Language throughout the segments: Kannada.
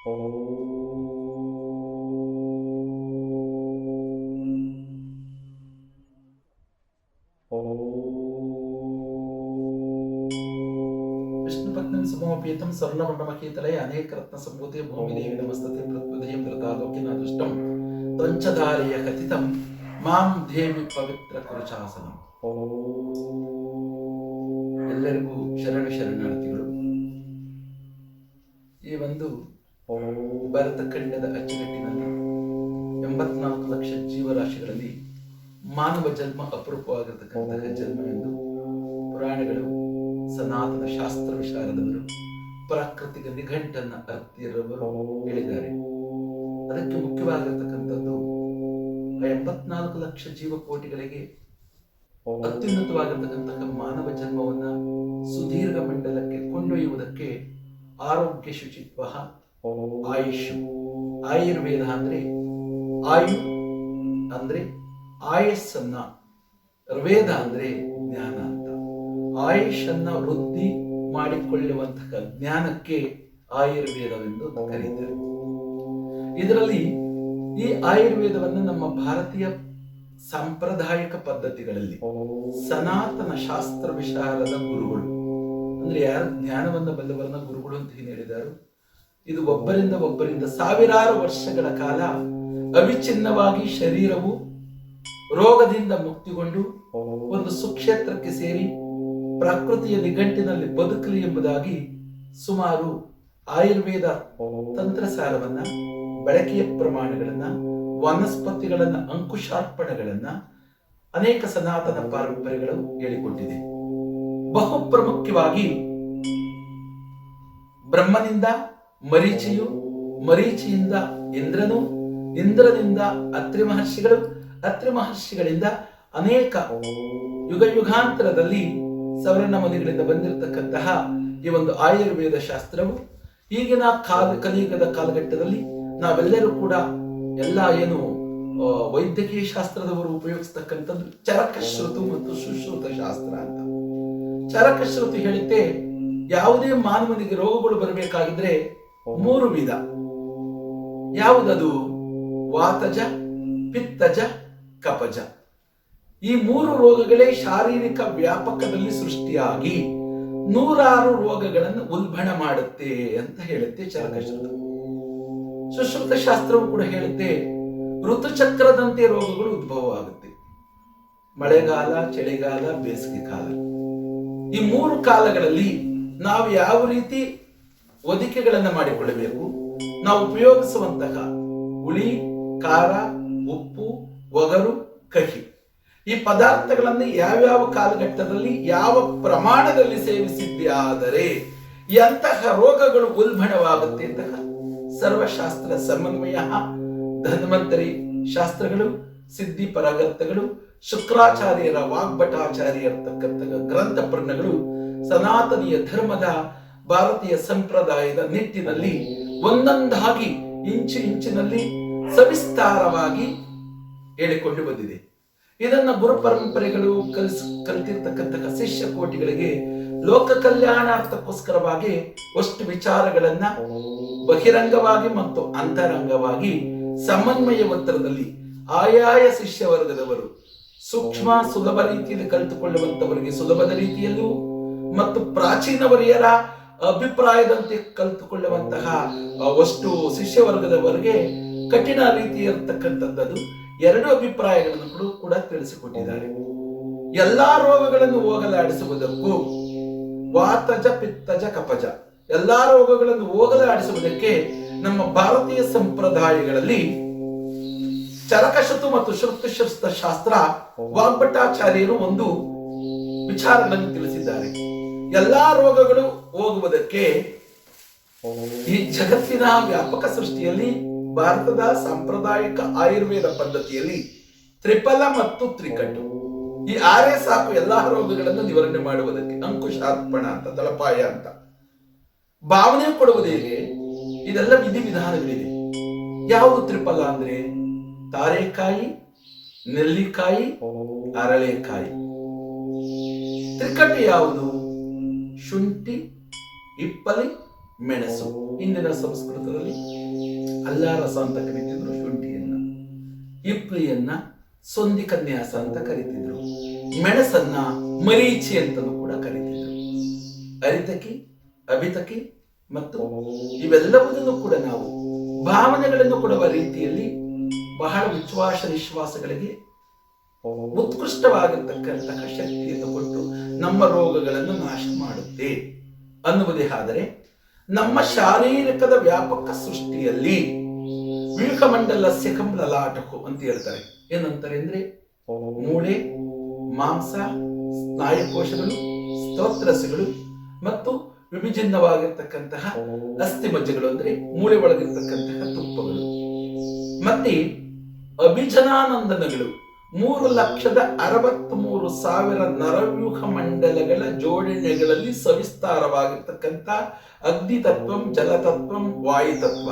ವಿಷ್ಣುಪತ್ನಂ ಸಮೋಪೇತಂ ಸ್ವರ್ಣಮಂಡಮಕೀತಲಯ ಅನೇಕ ರತ್ನ ಸಂಭೂತಿ ಭೂಮಿದೇವಿ ನಮಸ್ತತೆ ಪ್ರತ್ಯುದಯಂ ಧೃತಾಲೋಕಿನ ದೃಷ್ಟಂ ತ್ವಂಚಧಾರೆಯ ಕಥಿತಂ, ಮಾಂ ದೇವಿ ಪವಿತ್ರ ಕುರುಚಾಸನಂ. ಎಲ್ಲರಿಗೂ ಶರಣ ಶರಣಾರ್ಥಿಗಳು. ಈ ಒಂದು ಭಾರತ ಖಂಡದ ಅಚ್ಚುಕಟ್ಟಿನಲ್ಲಿ ಎಂಬತ್ನಾಲ್ಕು ಲಕ್ಷ ಜೀವರಾಶಿಗಳಲ್ಲಿ ಮಾನವ ಜನ್ಮ ಅಪರೂಪವಾಗಿರತಕ್ಕಂತಹ ಎಂದು ಪುರಾಣಗಳು ಸನಾತನ ಶಾಸ್ತ್ರ ವಿಶಾರದವರು ಪ್ರಾಕೃತಿಕ ನಿಘಂಟನ್ನ ಅರ್ತಿಯರವರು ಹೇಳಿದ್ದಾರೆ. ಅದಕ್ಕೆ ಮುಖ್ಯವಾಗಿರತಕ್ಕಂಥದ್ದು ಎಂಬತ್ನಾಲ್ಕು ಲಕ್ಷ ಜೀವಕೋಟಿಗಳಿಗೆ ಅತ್ಯುನ್ನತವಾಗಿರತಕ್ಕಂತಹ ಮಾನವ ಜನ್ಮವನ್ನ ಸುದೀರ್ಘ ಮಂಡಲಕ್ಕೆ ಕೊಂಡೊಯ್ಯುವುದಕ್ಕೆ ಆರೋಗ್ಯ ಶುಚಿತ್ವ ಆಯುಷ್. ಆಯುರ್ವೇದ ಅಂದ್ರೆ ಆಯು ಅಂದ್ರೆ ಆಯಸ್ಸನ್ನ. ವೇದ ಅಂದ್ರೆ ಜ್ಞಾನ ಅಂತ. ಆಯುಷನ್ನ ವೃದ್ಧಿ ಮಾಡಿಕೊಳ್ಳುವಂತಹ ಜ್ಞಾನಕ್ಕೆ ಆಯುರ್ವೇದವೆಂದು ಕರೀತಾರೆ. ಇದರಲ್ಲಿ ಈ ಆಯುರ್ವೇದವನ್ನು ನಮ್ಮ ಭಾರತೀಯ ಸಾಂಪ್ರದಾಯಿಕ ಪದ್ಧತಿಗಳಲ್ಲಿ ಸನಾತನ ಶಾಸ್ತ್ರ ವಿಶಾರದ ಗುರುಗಳು, ಅಂದ್ರೆ ಯಾರು ಜ್ಞಾನವನ್ನು ಬಲ್ಲವರನ್ನ ಗುರುಗಳು ಅಂತ ಏನು ಹೇಳಿದಾರು? ಇದು ಒಬ್ಬರಿಂದ ಒಬ್ಬರಿಂದ ಸಾವಿರಾರು ವರ್ಷಗಳ ಕಾಲ ಅವಿಚ್ಛಿನ್ನವಾಗಿ ಶರೀರವು ರೋಗದಿಂದ ಮುಕ್ತಿಗೊಂಡು ಒಂದು ಸುಕ್ಷೇತ್ರಕ್ಕೆ ಸೇರಿ ಪ್ರಕೃತಿಯ ನಿಘಂಟಿನಲ್ಲಿ ಬದುಕಲಿ ಎಂಬುದಾಗಿ ಸುಮಾರು ಆಯುರ್ವೇದ ತಂತ್ರಸಾರವನ್ನ, ಬಳಕೆಯ ಪ್ರಮಾಣಗಳನ್ನ, ವನಸ್ಪತಿಗಳನ್ನ, ಅಂಕುಶಾರ್ಪಣೆಗಳನ್ನ ಅನೇಕ ಸನಾತನ ಪಾರಂಪರ್ಯಗಳು ಹೇಳಿಕೊಟ್ಟಿದೆ. ಬಹು ಪ್ರಮುಖವಾಗಿ ಬ್ರಹ್ಮನಿಂದ ಮರೀಚಿಯು ಮರೀಚಿಯಿಂದ ಇಂದ್ರನು, ಇಂದ್ರನಿಂದ ಅತ್ರಿ ಮಹರ್ಷಿಗಳು, ಅತ್ರಿ ಮಹರ್ಷಿಗಳಿಂದ ಅನೇಕ ಯುಗ ಯುಗಾಂತರದಲ್ಲಿ ಸವರ್ಣ ಮುನಿಗಳಿಂದ ಬಂದಿರತಕ್ಕಂತಹ ಈ ಒಂದು ಆಯುರ್ವೇದ ಶಾಸ್ತ್ರವು ಈಗಿನ ಕಾಲ ಕಲಿಯುಗದ ಕಾಲಘಟ್ಟದಲ್ಲಿ ನಾವೆಲ್ಲರೂ ಕೂಡ ಎಲ್ಲ ಏನು ವೈದ್ಯಕೀಯ ಶಾಸ್ತ್ರದವರು ಉಪಯೋಗಿಸ್ತಕ್ಕಂಥದ್ದು ಚರಕಶ್ರುತು ಮತ್ತು ಸುಶ್ರುತ ಶಾಸ್ತ್ರ ಅಂತ. ಚರಕಶ್ರುತಿ ಹೇಳುತ್ತೆ ಯಾವುದೇ ಮಾನವನಿಗೆ ರೋಗಗಳು ಬರಬೇಕಾಗಿದ್ರೆ ಮೂರು ವಿಧ ಯಾವುದದು? ವಾತಜ, ಪಿತ್ತಜ, ಕಪಜ. ಈ ಮೂರು ರೋಗಗಳೇ ಶಾರೀರಿಕ ವ್ಯಾಪಕದಲ್ಲಿ ಸೃಷ್ಟಿಯಾಗಿ ನೂರಾರು ರೋಗಗಳನ್ನು ಉಲ್ಬಣ ಮಾಡುತ್ತೆ ಅಂತ ಹೇಳುತ್ತೆ ಚರಕಶಾಸ್ತ್ರ. ಸುಶ್ರುತ ಶಾಸ್ತ್ರವು ಕೂಡ ಹೇಳುತ್ತೆ, ಋತುಚಕ್ರದಂತೆ ರೋಗಗಳು ಉದ್ಭವ ಆಗುತ್ತೆ ಮಳೆಗಾಲ, ಚಳಿಗಾಲ, ಬೇಸಿಗೆ ಕಾಲ. ಈ ಮೂರು ಕಾಲಗಳಲ್ಲಿ ನಾವು ಯಾವ ರೀತಿ ಒದಿಕೆಗಳನ್ನು ಮಾಡಿಕೊಳ್ಳಬೇಕು. ನಾವು ಉಪಯೋಗಿಸುವಂತಹ ಹುಳಿ, ಖಾರ, ಉಪ್ಪು, ಒಗರು, ಕಹಿ. ಈ ಪದಾರ್ಥಗಳನ್ನು ಯಾವ್ಯಾವ ಕಾಲಘಟ್ಟದಲ್ಲಿ ಯಾವ ಪ್ರಮಾಣದಲ್ಲಿ ಸೇವಿಸಿದ್ದೆ ಆದರೆ ಎಂತಹ ರೋಗಗಳು ಉಲ್ಬಣವಾಗುತ್ತೆ ಅಂತಹ ಸರ್ವಶಾಸ್ತ್ರ ಸಮನ್ವಯ, ಧನ್ವಂತರಿ ಶಾಸ್ತ್ರಗಳು, ಸಿದ್ಧಿ ಪರಗತ್ತಗಳು ಶುಕ್ರಾಚಾರ್ಯರ ವಾಗ್ಭಟಾಚಾರ್ಯರ್ತಕ್ಕಂತಹ ಗ್ರಂಥ ಪ್ರಣಗಳು ಸನಾತನೀಯ ಧರ್ಮದ ಭಾರತೀಯ ಸಂಪ್ರದಾಯದ ನಿಟ್ಟಿನಲ್ಲಿ ಒಂದೊಂದಾಗಿ ಇಂಚು ಇಂಚಿನಲ್ಲಿ ಸವಿಸ್ತಾರವಾಗಿ ಹೇಳಿಕೊಂಡು ಬಂದಿದೆ. ಇದನ್ನ ಗುರು ಪರಂಪರೆಗಳು ಕಲಿಸ್ ಶಿಷ್ಯ ಕೋಟಿಗಳಿಗೆ ಲೋಕ ಕಲ್ಯಾಣಾರ್ಥಕ್ಕೋಸ್ಕರವಾಗಿ ಅಷ್ಟು ವಿಚಾರಗಳನ್ನ ಬಹಿರಂಗವಾಗಿ ಮತ್ತು ಅಂತರಂಗವಾಗಿ ಸಮನ್ವಯ ಒತ್ತರದಲ್ಲಿ ಆಯಾಯ ಶಿಷ್ಯ ವರ್ಗದವರು ಸೂಕ್ಷ್ಮ ಸುಲಭ ರೀತಿಯಲ್ಲಿ ಕಲಿತುಕೊಳ್ಳುವಂತವರಿಗೆ ಸುಲಭದ ರೀತಿಯಲ್ಲೂ ಮತ್ತು ಪ್ರಾಚೀನ ವರಿಯರ ಅಭಿಪ್ರಾಯದಂತೆ ಕಲಿತುಕೊಳ್ಳುವಂತಹ ವಸ್ತು ಶಿಷ್ಯವರ್ಗದವರೆಗೆ ಕಠಿಣ ರೀತಿ ಕಠಿಣ ರೀತಿಯಿರತಕ್ಕಂಥದ್ದು ಎರಡು ಅಭಿಪ್ರಾಯಗಳನ್ನು ಕೂಡ ಕೂಡ ತಿಳಿಸಿಕೊಟ್ಟಿದ್ದಾರೆ. ಎಲ್ಲಾ ರೋಗಗಳನ್ನು ಹೋಗಲಾಡಿಸುವುದಕ್ಕೂ ವಾತಜ, ಪಿತ್ತಜ, ಕಪಜ. ಎಲ್ಲಾ ರೋಗಗಳನ್ನು ಹೋಗಲಾಡಿಸುವುದಕ್ಕೆ ನಮ್ಮ ಭಾರತೀಯ ಸಂಪ್ರದಾಯಗಳಲ್ಲಿ ಚರಕಶತು ಮತ್ತು ಶ್ರುತಶಸ್ತ್ರ ಶಾಸ್ತ್ರ ವಾಗ್ಭಟ್ಟಾಚಾರ್ಯರು ಒಂದು ವಿಚಾರಗಳನ್ನು ತಿಳಿಸಿದ್ದಾರೆ. ಎಲ್ಲಾ ರೋಗಗಳು ಹೋಗುವುದಕ್ಕೆ ಈ ಜಗತ್ತಿನ ವ್ಯಾಪಕ ಸೃಷ್ಟಿಯಲ್ಲಿ ಭಾರತದ ಸಾಂಪ್ರದಾಯಿಕ ಆಯುರ್ವೇದ ಪದ್ಧತಿಯಲ್ಲಿ ತ್ರಿಫಲ ಮತ್ತು ತ್ರಿಕಟು. ಈ ಆರೇ ಸಾಕು ಎಲ್ಲಾ ರೋಗಗಳನ್ನು ನಿವಾರಣೆ ಮಾಡುವುದಕ್ಕೆ ಅಂಕುಶಾರ್ಪಣ ಅಂತ ತಲಪಾಯ ಅಂತ. ಭಾವನೆ ಕೊಡುವುದೇ ಇದೆಲ್ಲ ಇದೆಲ್ಲ ವಿಧಿವಿಧಾನಗಳಿದೆ ಯಾವುದು ತ್ರಿಫಲ ಅಂದ್ರೆ? ತಾರೆಕಾಯಿ, ನೆಲ್ಲಿಕಾಯಿ, ಅರಳೆಕಾಯಿ. ತ್ರಿಕಟು ಯಾವುದು? ಶುಂಠಿ, ಇಪ್ಪಲಿ, ಮೆಣಸು. ಇಂದಿನ ಸಂಸ್ಕೃತದಲ್ಲಿ ಅಲ್ಲಾರಸ ಅಂತ ಕರಿತಿದ್ರು, ಶುಂಠಿಯನ್ನ. ಇಪ್ಲಿಯನ್ನ ಸೊಂದಿ ಕನ್ಯಾಸ ಅಂತ ಕರಿತಿದ್ರು. ಮೆಣಸನ್ನ ಮರೀಚಿ ಅಂತಲೂ ಕೂಡ ಕರಿತಿದ್ರು. ಅರಿತಕಿ, ಅಭಿತಕಿ ಮತ್ತು ಇವೆಲ್ಲವನ್ನೂ ಕೂಡ ನಾವು ಭಾವನೆಗಳನ್ನು ಕೊಡುವ ರೀತಿಯಲ್ಲಿ ಬಹಳ ವಿಶ್ವಾಸ ವಿಶ್ವಾಸಗಳಿಗೆ ಉತ್ಕೃಷ್ಟವಾಗಿರ್ತಕ್ಕಂತಹ ಶಕ್ತಿಯನ್ನು ಕೊಟ್ಟು ನಮ್ಮ ರೋಗಗಳನ್ನು ನಾಶ ಮಾಡುತ್ತೆ. ಅನ್ನುವುದೇ ಆದರೆ, ನಮ್ಮ ಶಾರೀರಿಕದ ವ್ಯಾಪಕ ಸೃಷ್ಟಿಯಲ್ಲಿ ವೀಕಮಂಡಲ ಸಿಖಂ ಲಲಾಟಕು ಅಂತ ಹೇಳ್ತಾರೆ. ಏನಂತಾರೆ ಅಂದ್ರೆ, ಮೂಳೆ, ಮಾಂಸ, ಸ್ನಾಯುಕೋಶಗಳು, ಸ್ತೋತ್ರಸಗಳು ಮತ್ತು ವಿಭಿನ್ನವಾಗಿರ್ತಕ್ಕಂತಹ ಅಸ್ಥಿಮಜ್ಜೆಗಳು ಅಂದ್ರೆ ಮೂಳೆ ಒಳಗಿರ್ತಕ್ಕಂತಹ ತುಪ್ಪಗಳು. ಮತ್ತೆ ಅಭಿಜನಾನಂದನಗಳು. ಮೂರು ಲಕ್ಷದ ಅರವತ್ತ್ ಮೂರು ಸಾವಿರ ನರವ್ಯೂಹ ಮಂಡಲಗಳ ಜೋಡಣೆಗಳಲ್ಲಿ ಸವಿಸ್ತಾರವಾಗಿರ್ತಕ್ಕಂಥ ಅಗ್ನಿತತ್ವಂ ಜಲತತ್ವಂ ವಾಯುತತ್ವ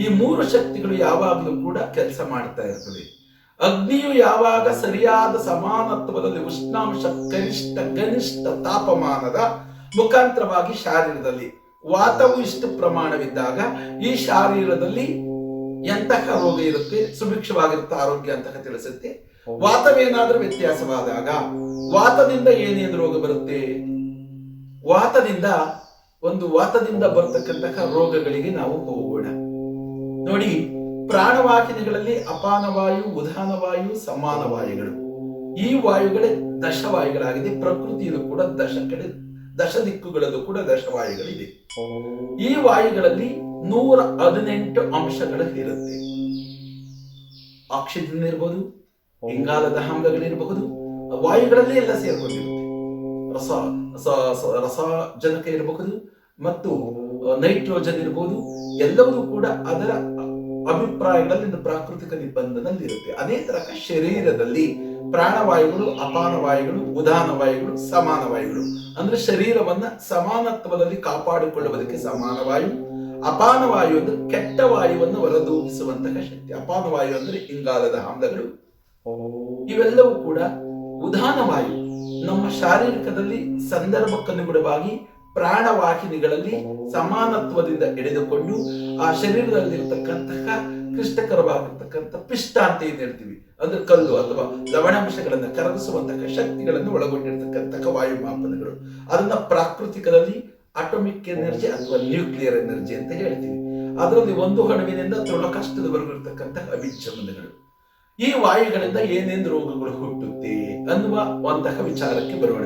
ಈ ಮೂರು ಶಕ್ತಿಗಳು ಯಾವಾಗಲೂ ಕೂಡ ಕೆಲಸ ಮಾಡ್ತಾ ಇರ್ತದೆ ಅಗ್ನಿಯು ಯಾವಾಗ ಸರಿಯಾದ ಸಮಾನತ್ವದಲ್ಲಿ ಉಷ್ಣಾಂಶ ಕನಿಷ್ಠ ಕನಿಷ್ಠ ತಾಪಮಾನದ ಮುಖಾಂತರವಾಗಿ ಶಾರೀರದಲ್ಲಿ, ವಾತವು ಇಷ್ಟು ಪ್ರಮಾಣವಿದ್ದಾಗ ಈ ಶಾರೀರದಲ್ಲಿ ಎಂತಹ ರೋಗ ಇರುತ್ತೆ ಸುಭಿಕ್ಷವಾಗಿರುತ್ತ ಆರೋಗ್ಯ ಅಂತ ತಿಳಿಸುತ್ತೆ. ವಾತವೇನಾದ್ರೂ ವ್ಯತ್ಯಾಸವಾದಾಗ ವಾತದಿಂದ ಏನೇನು ರೋಗ ಬರುತ್ತೆ? ವಾತದಿಂದ ಒಂದು ವಾತದಿಂದ ಬರ್ತಕ್ಕಂತಹ ರೋಗಗಳಿಗೆ ನಾವು ಹೋಗೋಣ. ನೋಡಿ ಪ್ರಾಣವಾಹಿನಿಗಳಲ್ಲಿ ಅಪಾನವಾಯು ಉದಾನವಾಯು ಸಮಾನ ವಾಯುಗಳು ಈ ವಾಯುಗಳೇ ದಶವಾಯುಗಳಾಗಿದೆ. ಪ್ರಕೃತಿಯಲ್ಲೂ ಕೂಡ ದಶ ಕಡೆ ದಶ ದಿಕ್ಕುಗಳಲ್ಲೂ ಕೂಡ ದಶವಾಯುಗಳಿದೆ. ಈ ವಾಯುಗಳಲ್ಲಿ ನೂರ ಹದಿನೆಂಟು ಅಂಶಗಳು ಇರುತ್ತೆ. ಆಕ್ಸಿಜನ್ ಇರಬಹುದು ಇಂಗಾಲದ ಆಮ್ಲಗಳಿರಬಹುದು ವಾಯುಗಳಲ್ಲೇ ಎಲ್ಲ ಸೇರ್ಕೊಂಡಿರುತ್ತೆ ರಸ, ರಸ- ರಸಜನಕ ಇರಬಹುದು ಮತ್ತು ನೈಟ್ರೋಜನ್ ಇರಬಹುದು ಎಲ್ಲವೂ ಕೂಡ ಅದರ ಅಭಿಪ್ರಾಯಗಳಲ್ಲಿ ಪ್ರಾಕೃತಿಕ ಪ್ರಾಕೃತಿಕ ನಿಬಂಧನಲ್ಲಿರುತ್ತೆ ಅದೇ ತರ ಶರೀರದಲ್ಲಿ ಪ್ರಾಣವಾಯುಗಳು, ಅಪಾನವಾಯುಗಳು, ಉದಾನವಾಯುಗಳು, ಸಮಾನವಾಯುಗಳು. ಅಂದ್ರೆ ಶರೀರವನ್ನ ಸಮಾನತ್ವದಲ್ಲಿ ಕಾಪಾಡಿಕೊಳ್ಳುವುದಕ್ಕೆ ಸಮಾನವಾಯು ಅಪಾನವಾಯು ಅಂದ್ರೆ ಕೆಟ್ಟ ವಾಯುವನ್ನು ಹೊರದೂಗಿಸುವಂತಹ ಶಕ್ತಿ. ಅಪಾನವಾಯು ಅಂದ್ರೆ ಇಂಗಾಲದ ಆಮ್ಲಗಳು. ಇವೆಲ್ಲವೂ ಕೂಡ ಉದಾನವಾಯು ನಮ್ಮ ಶಾರೀರಿಕದಲ್ಲಿ ಸಂದರ್ಭಕ್ಕನುಗುಣವಾಗಿ ಪ್ರಾಣವಾಹಿನಿಗಳಲ್ಲಿ ಸಮಾನತ್ವದಿಂದ ಎಳೆದುಕೊಂಡು ಆ ಶರೀರದಲ್ಲಿರ್ತಕ್ಕಂತಹ ಕ್ಲಿಷ್ಟಕರವಾಗಿರ್ತಕ್ಕಂಥ ಪಿಷ್ಟ ಅಂತ ಏನ್ ಹೇಳ್ತೀವಿ? ಅಂದ್ರೆ ಕಲ್ಲು ಅಥವಾ ಲವಣಾಂಶಗಳನ್ನ ಕರಗಿಸುವಂತಹ ಶಕ್ತಿಗಳನ್ನು ಒಳಗೊಂಡಿರ್ತಕ್ಕಂತಹ ವಾಯು ಮಾಪನಗಳು. ಅದನ್ನ ಪ್ರಾಕೃತಿಕದಲ್ಲಿ ಅಟೋಮಿಕ್ ಎನರ್ಜಿ ಅಥವಾ ನ್ಯೂಕ್ಲಿಯರ್ ಎನರ್ಜಿ ಅಂತ ಹೇಳ್ತೀವಿ. ಅದರಲ್ಲಿ ಒಂದು ಹಣುವಿನಿಂದ ತೃಣಕಷ್ಟದವರೆಗೂ ಇರತಕ್ಕಂತಹ ಅಭಿಚಮನಗಳು ಈ ವಾಯುಗಳಿಂದ ಏನೇನು ರೋಗಗಳು ಹುಟ್ಟುತ್ತೆ ಅನ್ನುವ ಒಂತಹ ವಿಚಾರಕ್ಕೆ ಬರೋಣ.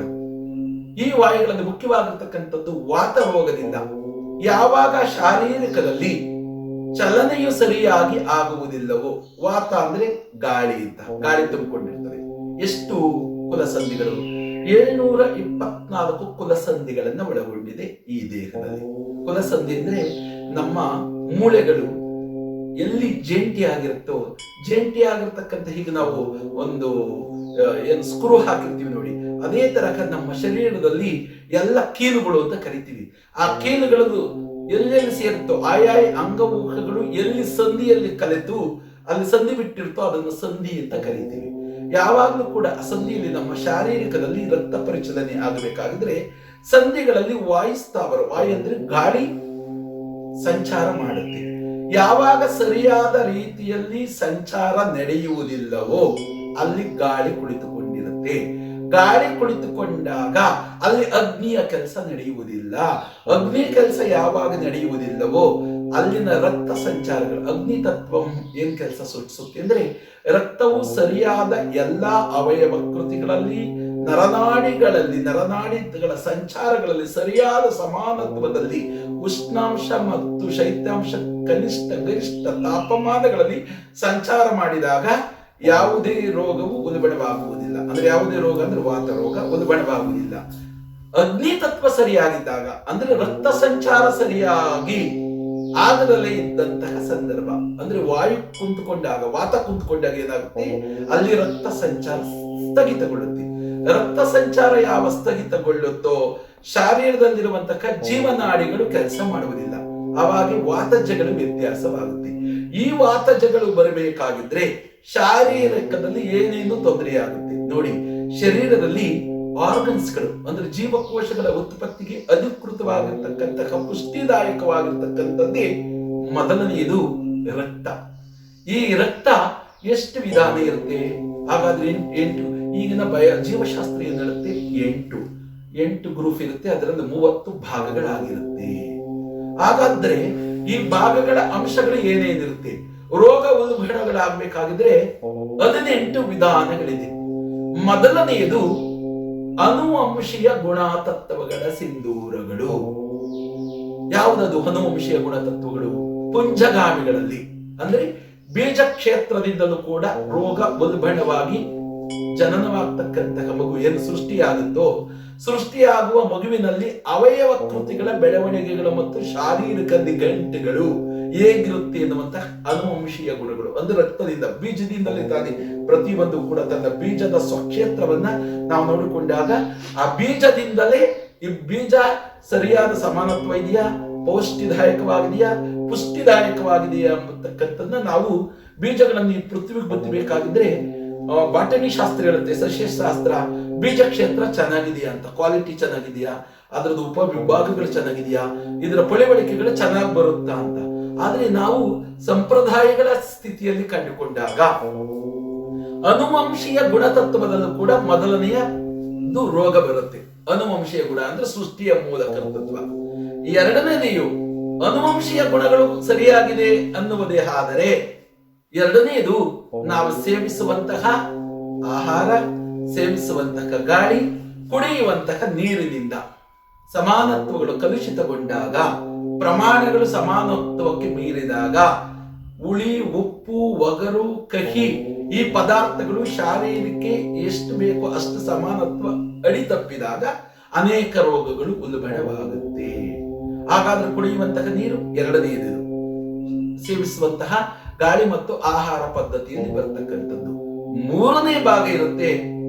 ಈ ವಾಯುಗಳಲ್ಲಿ ಮುಖ್ಯವಾಗಿರ್ತಕ್ಕಂಥದ್ದು ವಾತ ರೋಗದಿಂದ ಯಾವಾಗ ಶಾರೀರಿಕದಲ್ಲಿ ಚಲನೆಯು ಸರಿಯಾಗಿ ಆಗುವುದಿಲ್ಲವೋ ವಾತ ಅಂದ್ರೆ ಗಾಳಿ ಅಂತ ಗಾಳಿ ತುಂಬಿಕೊಂಡಿರ್ತದೆ. ಎಷ್ಟು ಕುಲಸಂಧಿಗಳು ಏಳ್ನೂರ ಇಪ್ಪತ್ನಾಲ್ಕು ಕುಲಸಂಧಿಗಳನ್ನ ಒಳಗೊಂಡಿದೆ ಈ ದೇಹದಲ್ಲಿ. ಕುಲಸಂಧಿ ಅಂದ್ರೆ ನಮ್ಮ ಮೂಳೆಗಳು ಎಲ್ಲಿ ಜಂಟಿ ಆಗಿರುತ್ತೋ ಜಂಟಿ ಆಗಿರ್ತಕ್ಕಂಥ ಹೀಗೆ ನಾವು ಒಂದು ಏನು ಸ್ಕ್ರೂ ಹಾಕಿರ್ತೀವಿ ನೋಡಿ. ಅದೇ ತರಹ ನಮ್ಮ ಶರೀರದಲ್ಲಿ ಎಲ್ಲ ಕೀಲುಗಳು ಅಂತ ಕರಿತೀವಿ. ಆ ಕೀಲುಗಳು ಎಲ್ಲೆಲ್ಲಿ ಸೇರುತ್ತೋ ಆಯಾ ಅಂಗಮುಖಗಳು ಎಲ್ಲಿ ಸಂಧಿಯಲ್ಲಿ ಕಲೆತು ಅಲ್ಲಿ ಸಂಧಿ ಬಿಟ್ಟಿರ್ತೋ ಅದನ್ನು ಸಂಧಿ ಅಂತ ಕರಿತೀವಿ. ಯಾವಾಗಲೂ ಕೂಡ ಸಂಧಿಯಲ್ಲಿ ನಮ್ಮ ಶಾರೀರಿಕದಲ್ಲಿ ರಕ್ತ ಪರಿಚಲನೆ ಆಗಬೇಕಾಗಿದ್ರೆ ಸಂಧಿಗಳಲ್ಲಿ ವಾಯು ಸ್ಥಾವರ, ವಾಯು ಅಂದ್ರೆ ಗಾಳಿ ಸಂಚಾರ ಮಾಡುತ್ತೆ. ಯಾವಾಗ ಸರಿಯಾದ ರೀತಿಯಲ್ಲಿ ಸಂಚಾರ ನಡೆಯುವುದಿಲ್ಲವೋ ಅಲ್ಲಿ ಗಾಳಿ ಕುಳಿತುಕೊಂಡಿರುತ್ತೆ. ಗಾಳಿ ಕುಳಿತುಕೊಂಡಾಗ ಅಲ್ಲಿ ಅಗ್ನಿಯ ಕೆಲಸ ನಡೆಯುವುದಿಲ್ಲ. ಅಗ್ನಿ ಕೆಲಸ ಯಾವಾಗ ನಡೆಯುವುದಿಲ್ಲವೋ ಅಲ್ಲಿನ ರಕ್ತ ಸಂಚಾರಗಳು ಅಗ್ನಿ ತತ್ವ ಏನ್ ಕೆಲಸ ಸೂಚಿಸುತ್ತೆ ಅಂದ್ರೆ ರಕ್ತವು ಸರಿಯಾದ ಎಲ್ಲಾ ಅವಯವ ಕೃತಿಗಳಲ್ಲಿ ನರನಾಡಿಗಳಲ್ಲಿ ನರನಾಡಿಗಳ ಸಂಚಾರಗಳಲ್ಲಿ ಸರಿಯಾದ ಸಮಾನತ್ವದಲ್ಲಿ ಉಷ್ಣಾಂಶ ಮತ್ತು ಶೈತ್ಯಾಂಶ ಕನಿಷ್ಠ ಗರಿಷ್ಠ ತಾಪಮಾನಗಳಲ್ಲಿ ಸಂಚಾರ ಮಾಡಿದಾಗ ಯಾವುದೇ ರೋಗವು ಉಲ್ಬಣವಾಗುವುದಿಲ್ಲ. ಅಂದ್ರೆ ಯಾವುದೇ ರೋಗ ಅಂದ್ರೆ ವಾತ ರೋಗ ಉಲ್ಬಣವಾಗುವುದಿಲ್ಲ. ಅಗ್ನಿ ತತ್ವ ಸರಿಯಾಗಿದ್ದಾಗ ಅಂದ್ರೆ ರಕ್ತ ಸಂಚಾರ ಸರಿಯಾಗಿ ಆಗದಲ್ಲೇ ಇದ್ದಂತಹ ಸಂದರ್ಭ. ಅಂದ್ರೆ ವಾಯು ಕುಂತ್ಕೊಂಡಾಗ, ವಾತ ಕುಂತ್ಕೊಂಡಾಗ ಏನಾಗುತ್ತೆ? ಅಲ್ಲಿ ರಕ್ತ ಸಂಚಾರ ಸ್ಥಗಿತಗೊಳ್ಳುತ್ತೆ. ರಕ್ತ ಸಂಚಾರ ಯಾವ ಸ್ಥಗಿತಗೊಳ್ಳುತ್ತೋ, ಶಾರೀರದಲ್ಲಿರುವಂತಹ ಜೀವನಾಡಿಗಳು ಕೆಲಸ ಮಾಡುವುದಿಲ್ಲ. ಅವಾಗ ವಾತಜಗಳು ವ್ಯತ್ಯಾಸವಾಗುತ್ತೆ. ಈ ವಾತಜಗಳು ಬರಬೇಕಾಗಿದ್ರೆ, ಶಾರೀರಿಕದಲ್ಲಿ ಏನೇನು ತೊಂದರೆಯಾಗುತ್ತೆ? ನೋಡಿ, ಶರೀರದಲ್ಲಿ ಆರ್ಗನ್ಸ್ಗಳು, ಅಂದ್ರೆ ಜೀವಕೋಶಗಳ ಉತ್ಪತ್ತಿಗೆ ಅಧಿಕೃತವಾಗಿರ್ತಕ್ಕಂತಹ ಪುಷ್ಟಿದಾಯಕವಾಗಿರ್ತಕ್ಕಂಥದ್ದೇ ಮೊದಲನೆಯದು ರಕ್ತ. ಈ ರಕ್ತ ಎಷ್ಟು ವಿಧಾನ ಇರುತ್ತೆ? ಹಾಗಾದ್ರೆ ಎಂಟು. ಈಗಿನ ಬಯ, ಜೀವಶಾಸ್ತ್ರ ಏನ್ ಹೇಳುತ್ತೆ? ಎಂಟು. ಎಂಟು ಗ್ರೂಪ್ ಇರುತ್ತೆ, ಅದರಲ್ಲಿ ಮೂವತ್ತು ಭಾಗಗಳಾಗಿರುತ್ತೆ. ಹಾಗಾದ್ರೆ ಈ ಭಾಗಗಳ ಅಂಶಗಳು ಏನೇನಿರುತ್ತೆ? ರೋಗ ಉಲ್ಬಣಗಳಾಗಬೇಕಾಗಿದ್ರೆ ಹದಿನೆಂಟು ವಿಧಾನಗಳಿದೆ. ಮೊದಲನೆಯದು ಅನುವಂಶೀಯ ಗುಣತತ್ವಗಳ ಸಿಂಧೂರಗಳು. ಯಾವುದದು ಅನುವಂಶೀಯ ಗುಣತತ್ವಗಳು? ಪುಂಜಗಾಮಿಗಳಲ್ಲಿ. ಅಂದ್ರೆ ಬೀಜ ಕ್ಷೇತ್ರದಿಂದಲೂ ಕೂಡ ರೋಗ ಉಲ್ಬಣವಾಗಿ ಜನನವಾಗ್ತಕ್ಕಂತಹ ಮಗು ಏನು ಸೃಷ್ಟಿಯಾಗುತ್ತೋ ಸೃಷ್ಟಿಯಾಗುವ ಮಗುವಿನಲ್ಲಿ ಅವಯವ ಕೃತಿಗಳ ಬೆಳವಣಿಗೆಗಳು ಮತ್ತು ಶಾರೀರಿಕ ನಿಘಂಟುಗಳು ಹೇಗಿರುತ್ತೆ ಎನ್ನುವಂತಹ ಅನುವಂಶೀಯ ಗುಣಗಳು. ಅಂದ್ರೆ ರಕ್ತದಿಂದ ಬೀಜದಿಂದಲೇ ತಾನೆ ಪ್ರತಿಯೊಂದು ಕೂಡ ತನ್ನ ಬೀಜದ ಸ್ವಕ್ಷೇತ್ರವನ್ನ ನಾವು ನೋಡಿಕೊಂಡಾಗ ಆ ಬೀಜದಿಂದಲೇ ಈ ಬೀಜ ಸರಿಯಾದ ಸಮಾನತ್ವ ಇದೆಯಾ? ಪೌಷ್ಟಿದಾಯಕವಾಗಿದೆಯಾ? ಪುಷ್ಟಿದಾಯಕವಾಗಿದೆಯಾ ಎಂಬತಕ್ಕಂಥದ್ದನ್ನ ನಾವು ಬೀಜಗಳನ್ನು ಈ ಪೃಥ್ವಿಗೆ ಬತ್ತಬೇಕಾಗಿದ್ರೆ ಆ, ಬಾಟನಿ ಶಾಸ್ತ್ರ ಹೇಳುತ್ತೆ ಸಸ್ಯಶಾಸ್ತ್ರ ಬೀಜ ಕ್ಷೇತ್ರ ಚೆನ್ನಾಗಿದೆಯಾ ಅಂತ ಕ್ವಾಲಿಟಿ ಚೆನ್ನಾಗಿದೆಯಾ? ಅದರದ್ದು ಉಪವಿಭಾಗಗಳು ಚೆನ್ನಾಗಿದೆಯಾ? ಇದರ ಪಳಿವಳಿಕೆಗಳು ಚೆನ್ನಾಗಿ ಬರುತ್ತಾ ಅಂತ. ಆದ್ರೆ ನಾವು ಸಂಪ್ರದಾಯಗಳ ಸ್ಥಿತಿಯಲ್ಲಿ ಕಂಡುಕೊಂಡಾಗ ಅನುವಂಶೀಯ ಗುಣತತ್ವದಲ್ಲೂ ಕೂಡ ಮೊದಲನೆಯ ಒಂದು ರೋಗ ಬರುತ್ತೆ. ಅನುವಂಶೀಯ ಗುಣ ಅಂದ್ರೆ ಸೃಷ್ಟಿಯ ಮೂಲಕ ಕರ್ತೃತ್ವ. ಎರಡನೇದೆಯು ಅನುವಂಶೀಯ ಗುಣಗಳು ಸರಿಯಾಗಿದೆ ಅನ್ನುವುದೇ ಆದರೆ ಎರಡನೆಯದು ನಾವು ಸೇವಿಸುವಂತಹ ಆಹಾರ, ಸೇವಿಸುವಂತಹ ಗಾಳಿ, ಕುಡಿಯುವಂತಹ ನೀರಿನಿಂದ ಸಮಾನತ್ವಗಳು ಕಲುಷಿತಗೊಂಡಾಗ ಪ್ರಮಾಣಗಳು ಸಮಾನತ್ವಕ್ಕೆ ಮೀರಿದಾಗ ಹುಳಿ, ಉಪ್ಪು, ಒಗರು, ಕಹಿ ಈ ಪದಾರ್ಥಗಳು ಶಾರೀರಕ್ಕೆ ಎಷ್ಟು ಬೇಕೋ ಅಷ್ಟು ಸಮಾನತ್ವ ಅಡಿ ತಪ್ಪಿದಾಗ ಅನೇಕ ರೋಗಗಳು ಉಲ್ಬಣವಾಗುತ್ತೆ. ಹಾಗಾದ್ರೆ ಕುಡಿಯುವಂತಹ ನೀರು ಎರಡನೆಯದು ಸೇವಿಸುವಂತಹ ಗಾಳಿ ಮತ್ತು ಆಹಾರ ಪದ್ಧತಿಯಲ್ಲಿ ಬರ್ತಕ್ಕಂಥದ್ದು. ಮೂರನೇ ಭಾಗ ಇರುತ್ತೆ.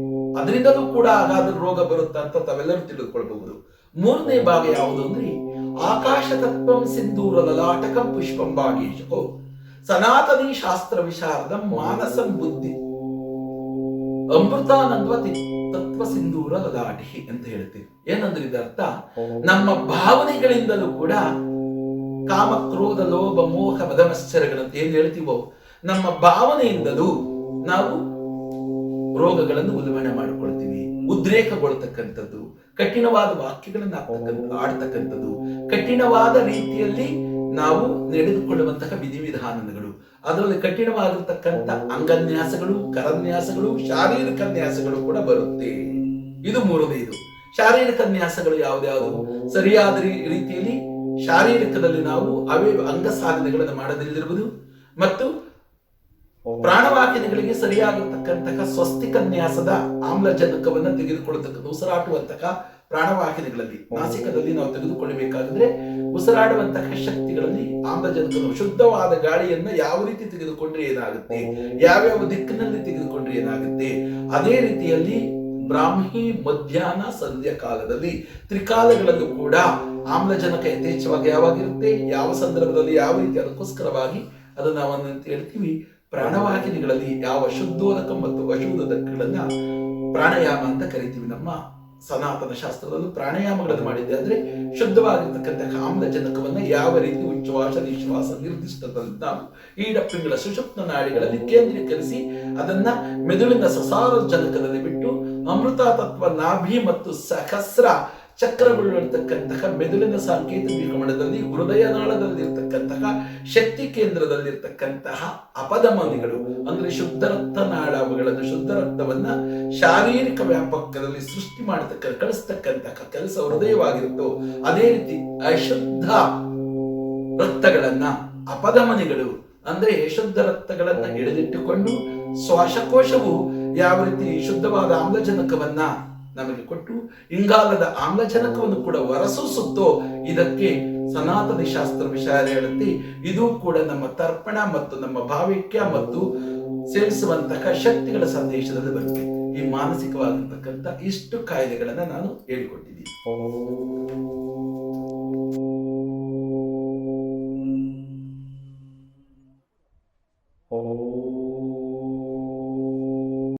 ಅದರಿಂದಲೂ ಕೂಡ ಹಾಗಾದ್ರೆ ರೋಗ ಬರುತ್ತಾ ಅಂತ ತಾವೆಲ್ಲರೂ ತಿಳಿದುಕೊಳ್ಬಹುದು. ಮೂರನೇ ಭಾಗ ಯಾವುದು ಅಂದ್ರೆ ಆಕಾಶ ತತ್ವಂ ಸಿಂಧೂರ ಲಲಾಟಕಂ ಪುಷ್ಪಂ ಭಾಗೀಶೋ. ಸನಾತನಿ ಶಾಸ್ತ್ರ ವಿಶಾರದ ಮಾನಸಂ ಬುದ್ಧಿ. ಅಮೃತಾನಂದ್ವ ತತ್ವ ಸಿಂಧೂರ ಲಲಾಟಿ ಅಂತ ಹೇಳ್ತೀವಿ. ಏನಂದ್ರೆ ಇದರ್ಥ ನಮ್ಮ ಭಾವನೆಗಳಿಂದಲೂ ಕೂಡ ಕಾಮ, ಕ್ರೋಧ, ಲೋಭ, ಮೋಹ ಮದಮಶ್ಚರಗಳಂತ ಏನ್ ಹೇಳ್ತೀವೋ, ನಮ್ಮ ಭಾವನೆಯಿಂದಲೂ ನಾವು ರೋಗಗಳನ್ನು ಉಲ್ಬಣೆ ಮಾಡಿಕೊಳ್ತೀವಿ. ಉದ್ರೇಕಗೊಳ್ತಕ್ಕಂಥದ್ದು, ಕಠಿಣವಾದ ವಾಕ್ಯಗಳನ್ನು ಆಡತಕ್ಕಂತದ್ದು ಆಡ್ತಕ್ಕಂಥದ್ದು ಕಠಿಣವಾದ ರೀತಿಯಲ್ಲಿ ನಾವು ನಡೆದುಕೊಳ್ಳುವಂತಹ ವಿಧಿವಿಧಾನಗಳು. ಅದರಲ್ಲಿ ಕಠಿಣವಾಗಿರ್ತಕ್ಕಂಥ ಅಂಗನ್ಯಾಸಗಳು, ಕರನ್ಯಾಸಗಳು, ಶಾರೀರಿಕ ನ್ಯಾಸಗಳು ಕೂಡ ಬರುತ್ತೆ. ಇದು ಮೂರನೇದು ಶಾರೀರಿಕ ನ್ಯಾಸಗಳು ಯಾವ್ದ್ಯಾವುದು? ಸರಿಯಾದ ರೀತಿಯಲ್ಲಿ ಶಾರೀರಿಕದಲ್ಲಿ ನಾವು ಅವೇ ಅಂಗ ಸಾಧನೆಗಳನ್ನು ಮಾಡದಿಲ್ಲದಿರುವುದು ಮತ್ತು ಪ್ರಾಣವಾಹಿನಿಗಳಿಗೆ ಸರಿಯಾಗಿರ್ತಕ್ಕಂತಹ ಸ್ವಸ್ತಿಕನ್ಯಾಸದ ಆಮ್ಲಜನಕವನ್ನು ಆಮ್ಲಜನಕವನ್ನ ತೆಗೆದುಕೊಳ್ಳತಕ್ಕಂಥ ಉಸಿರಾಟುವಂತಹ ಪ್ರಾಣವಾಹಿನಿಗಳಲ್ಲಿ ನಾಸಿಕದಲ್ಲಿ ನಾವು ತೆಗೆದುಕೊಳ್ಳಬೇಕಾದ್ರೆ ಉಸಿರಾಡುವಂತಹ ಶಕ್ತಿಗಳಲ್ಲಿ ಆಮ್ಲಜನಕವನ್ನು ಶುದ್ಧವಾದ ಗಾಳಿಯನ್ನ ಯಾವ ರೀತಿ ತೆಗೆದುಕೊಂಡ್ರೆ ಏನಾಗುತ್ತೆ? ಯಾವ್ಯಾವ ದಿಕ್ಕಿನಲ್ಲಿ ತೆಗೆದುಕೊಂಡ್ರೆ ಏನಾಗುತ್ತೆ? ಅದೇ ರೀತಿಯಲ್ಲಿ ಬ್ರಾಹ್ಮಿ ಮಧ್ಯಾಹ್ನ ಸಂಧ್ಯಾ ಕಾಲದಲ್ಲಿ ತ್ರಿಕಾಲಗಳಲ್ಲೂ ಕೂಡ ಆಮ್ಲಜನಕ ಯಥೇಚ್ಛವಾಗಿ ಯಾವಾಗಿರುತ್ತೆ? ಯಾವ ಸಂದರ್ಭದಲ್ಲಿ ಯಾವ ರೀತಿ ಅದಕ್ಕೋಸ್ಕರವಾಗಿ? ಅದನ್ನ ಅಂತ ಹೇಳ್ತೀವಿ. ಪ್ರಾಣವಾಹಿನಿಗಳಲ್ಲಿ ಯಾವ ಶುದ್ಧೋದಕ ಮತ್ತು ಅಶುದ್ಧೋದಕಗಳನ್ನ ಪ್ರಾಣಾಯಾಮ ಅಂತ ಕರಿತೀವಿ. ನಮ್ಮ ಸನಾತನ ಶಾಸ್ತ್ರದಲ್ಲೂ ಪ್ರಾಣಾಯಾಮಗಳನ್ನು ಮಾಡಿದ್ದೆ ಅಂದ್ರೆ ಶುದ್ಧವಾಗಿರ್ತಕ್ಕಂತಹ ಆಮ್ಲಜನಕವನ್ನ ಯಾವ ರೀತಿ ಉಚ್ಛ್ವಾಸ, ನಿಶ್ವಾಸ ನಿರ್ದಿಷ್ಟದಂತ ಈಡಪ್ಪಿಂಗಳ ಸುಷುಪ್ತ ನಾಡಿಗಳಲ್ಲಿ ಕೇಂದ್ರೀಕರಿಸಿ ಅದನ್ನ ಮೆದುಳಿನ ಸಸಾರಜನಕದಲ್ಲಿ ಬಿಟ್ಟು ಅಮೃತ ತತ್ವ, ನಾಭಿ ಮತ್ತು ಸಹಸ್ರ ಚಕ್ರಗಳಿರ್ತಕ್ಕಂತಹ ಮೆದುಳಿನ ಸಾಂಕೇತ ವಿಕಮಣದಲ್ಲಿ ಹೃದಯ ನಾಳದಲ್ಲಿರ್ತಕ್ಕಂತಹ ಶಕ್ತಿ ಕೇಂದ್ರದಲ್ಲಿರ್ತಕ್ಕಂತಹ ಅಪಧಮನಿಗಳು, ಅಂದ್ರೆ ಶುದ್ಧ ರಕ್ತ ನಾಳಗಳನ್ನು ಶುದ್ಧ ರಕ್ತವನ್ನ ಶಾರೀರಿಕ ವ್ಯಾಪಕದಲ್ಲಿ ಸೃಷ್ಟಿ ಮಾಡತಕ್ಕ, ಕಳಿಸ್ತಕ್ಕಂತಹ ಕೆಲಸ ಹೃದಯವಾಗಿರುತ್ತೋ, ಅದೇ ರೀತಿ ಅಶುದ್ಧ ರಕ್ತಗಳನ್ನ ಅಪಧಮನಿಗಳು, ಅಂದ್ರೆ ಶುದ್ಧ ರಕ್ತಗಳನ್ನ ಹಿಡಿದಿಟ್ಟುಕೊಂಡು ಶ್ವಾಸಕೋಶವು ಯಾವ ರೀತಿ ಶುದ್ಧವಾದ ಆಮ್ಲಜನಕವನ್ನ ನಮಗೆ ಕೊಟ್ಟು ಇಂಗಾಲದ ಆಮ್ಲಜನಕವನ್ನು ಕೂಡ ಹೊರಸೂಸುತ್ತೋ, ಇದಕ್ಕೆ ಸನಾತನ ಶಾಸ್ತ್ರ ವಿಚಾರ ಹೇಳುತ್ತೆ, ಇದು ಕೂಡ ನಮ್ಮ ತರ್ಪಣ ಮತ್ತು ನಮ್ಮ ಭಾವಿಕ್ಯ ಮತ್ತು ಸೇವಿಸುವಂತಹ ಶಕ್ತಿಗಳ ಸಂದೇಶದಲ್ಲಿ ಬರುತ್ತೆ. ಈ ಮಾನಸಿಕವಾಗಿರ್ತಕ್ಕಂಥ ಇಷ್ಟು ಕಾಯಿಲೆಗಳನ್ನ ನಾನು ಹೇಳಿಕೊಟ್ಟಿದ್ದೀನಿ.